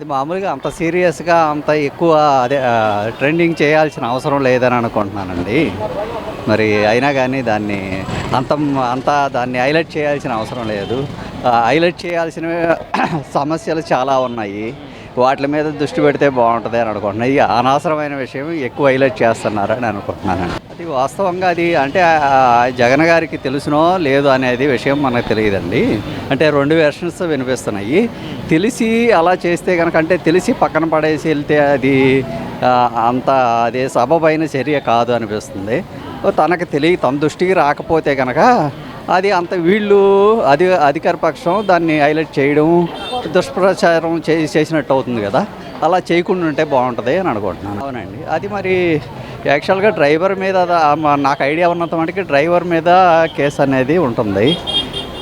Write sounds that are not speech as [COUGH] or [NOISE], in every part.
అది మామూలుగా అంత సీరియస్గా అంత ఎక్కువ అదే ట్రెండింగ్ చేయాల్సిన అవసరం లేదని అనుకుంటున్నానండి. మరి అయినా కానీ దాన్ని అంత అంత దాన్ని హైలైట్ చేయాల్సిన అవసరం లేదు. హైలైట్ చేయాల్సిన [CLEARS THROAT] సమస్యలు చాలా ఉన్నాయి. వాటి మీద దృష్టి పెడితే బాగుంటుంది అని అనుకుంటున్నాను ఇది అనవసరమైన విషయం ఎక్కువ హైలైట్ చేస్తున్నారని అనుకుంటున్నాను. అది వాస్తవంగా అది అంటే జగన్ గారికి తెలుసునో లేదో అనేది విషయం మనకు తెలియదండి. అంటే రెండు వెర్షన్స్ వినిపిస్తున్నాయి. తెలిసి అలా చేస్తే కనుక అంటే తెలిసి పక్కన పడేసి వెళ్తే అది అంత అదే సబబైన చర్య కాదు అనిపిస్తుంది. తనకు తెలియ తన దృష్టికి రాకపోతే కనుక అది అంత వీళ్ళు అది అధికార పక్షం దాన్ని హైలైట్ చేయడం దుష్ప్రచారం చే చేసినట్టు అవుతుంది కదా. అలా చేయకుండా ఉంటే బాగుంటుంది అని అనుకుంటున్నాను. అవునండి. అది మరి యాక్చువల్గా డ్రైవర్ మీద నాకు ఐడియా ఉన్నంత మటుకి డ్రైవర్ మీద కేసు అనేది ఉంటుంది.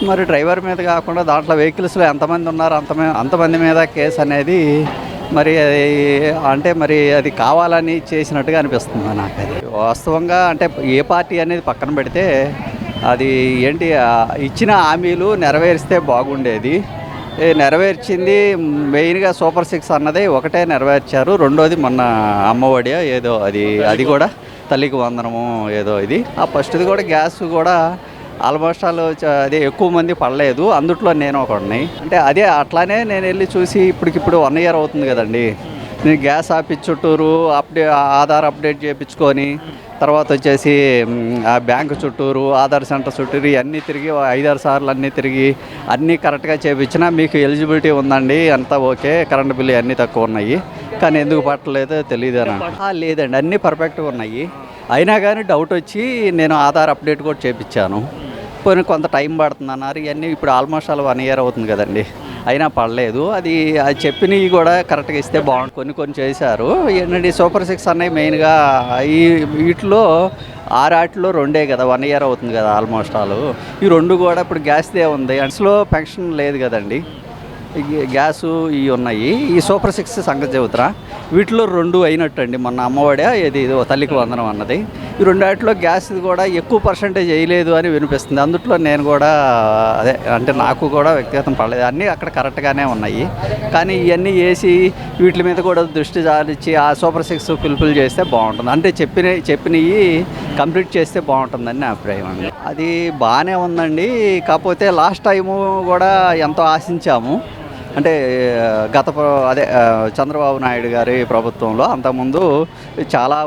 మరి డ్రైవర్ మీద కాకుండా దాంట్లో వెహికల్స్లో ఎంతమంది ఉన్నారు అంత అంతమంది మీద కేసు అనేది మరి అది అంటే మరి అది కావాలని చేసినట్టుగా అనిపిస్తుంది నాకు అది వాస్తవంగా అంటే ఏ పార్టీ అనేది పక్కన పెడితే అది ఏంటి ఇచ్చిన హామీలు నెరవేరిస్తే బాగుండేది. నెరవేర్చింది మెయిన్గా సూపర్ సిక్స్ అన్నది ఒకటే నెరవేర్చారు. రెండోది మొన్న అమ్మఒడి ఏదో అది అది కూడా తల్లికి వందనము ఏదో ఇది. ఆ ఫస్ట్ది కూడా గ్యాస్ కూడా ఆల్మోస్ట్ ఆల్ అదే ఎక్కువ మంది పడలేదు. అందుట్లో నేను ఒకడిని. అంటే అదే అట్లానే నేను వెళ్ళి చూసి ఇప్పటికిప్పుడు వన్ ఇయర్ అవుతుంది కదండి. నేను గ్యాస్ ఆఫీస్ చుట్టూరు అప్డే ఆధార్ అప్డేట్ చేయించుకొని తర్వాత వచ్చేసి ఆ బ్యాంకు చుట్టూరు ఆధార్ సెంటర్ చుట్టూరు అన్నీ తిరిగి ఐదారు సార్లు అన్నీ తిరిగి అన్నీ కరెక్ట్గా చేయించినా మీకు ఎలిజిబిలిటీ ఉందండి అంతా ఓకే. కరెంట్ బిల్లు అన్నీ తక్కువ ఉన్నాయి. కానీ ఎందుకు పట్టలేదో తెలియదు అని లేదండి. అన్నీ పర్ఫెక్ట్గా ఉన్నాయి. అయినా కానీ డౌట్ వచ్చి నేను ఆధార్ అప్డేట్ కూడా చేయించాను పోనీ కొంత టైం పడుతుంది అన్నారు ఇవన్నీ ఇప్పుడు ఆల్మోస్ట్ అలా వన్ ఇయర్ అవుతుంది కదండి. అయినా పడలేదు అది అది చెప్పినవి కూడా కరెక్ట్గా ఇస్తే బాగుంటుంది కొన్ని కొన్ని చేశారు. ఏంటంటే సూపర్ సిక్స్ అన్నవి మెయిన్గా ఈ వీటిలో ఆరాటిలో రెండే కదా. వన్ ఇయర్ అవుతుంది కదా ఆల్మోస్ట్ ఆలు. ఈ రెండు కూడా ఇప్పుడు గ్యాస్దే ఉంది. అండ్స్లో పెన్షన్ లేదు కదండి. గ్యాసు ఇవి ఉన్నాయి. ఈ సూపర్ సిక్స్ సంగతి చెబుతారా వీటిలో రెండు అయినట్టు అండి మొన్న అమ్మఒడే ఇది ఇది తల్లికి వందనం అన్నది. ఈ రెండాటిలో గ్యాస్ కూడా ఎక్కువ పర్సంటేజ్ వేయలేదు అని వినిపిస్తుంది. అందుట్లో నేను కూడా అదే అంటే నాకు కూడా వ్యక్తిగతం పడలేదు అన్నీ అక్కడ కరెక్ట్గానే ఉన్నాయి. కానీ ఇవన్నీ వేసి వీటి మీద కూడా దృష్టి సారించి ఆ సూపర్ సిక్స్ ఫుల్ఫిల్ చేస్తే బాగుంటుంది. అంటే చెప్పిన చెప్పినవి కంప్లీట్ చేస్తే బాగుంటుందని నా అభిప్రాయం అండి. అది బాగానే ఉందండి. కాకపోతే లాస్ట్ టైము కూడా ఎంతో ఆశించాము. అంటే గత ప్ర- అదే చంద్రబాబు నాయుడు గారి ప్రభుత్వంలో అంతకుముందు చాలా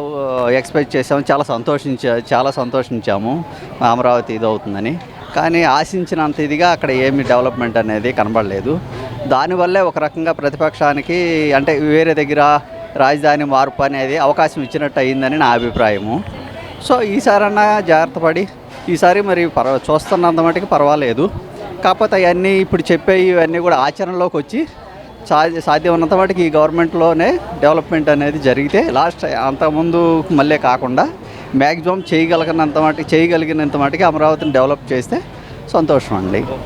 ఎక్స్పెక్ట్ చేసాము చాలా సంతోషించా చాలా సంతోషించాము అమరావతి ఇది అవుతుందని కానీ ఆశించినంత ఇదిగా అక్కడ ఏమి డెవలప్మెంట్ అనేది కనబడలేదు. దానివల్లే ఒక రకంగా ప్రతిపక్షానికి అంటే వేరే దగ్గర రాజధాని మార్పు అనేది అవకాశం ఇచ్చినట్టు అయిందని నా అభిప్రాయము. సో ఈసారన్నా జాగ్రత్త పడి ఈసారి మరి పర్వ చూస్తున్నంత మటుకు పర్వాలేదు. కాకపోతే అవన్నీ ఇప్పుడు చెప్పేవి ఇవన్నీ కూడా ఆచరణలోకి వచ్చి సాధ్య సాధ్యం ఉన్నంత ఈ గవర్నమెంట్లోనే డెవలప్మెంట్ అనేది జరిగితే లాస్ట్ అంతకుముందు మళ్ళీ కాకుండా మ్యాక్సిమం చేయగలిగినంత మటుకు చేయగలిగినంత మటుకు అమరావతిని డెవలప్ చేస్తే సంతోషం అండి.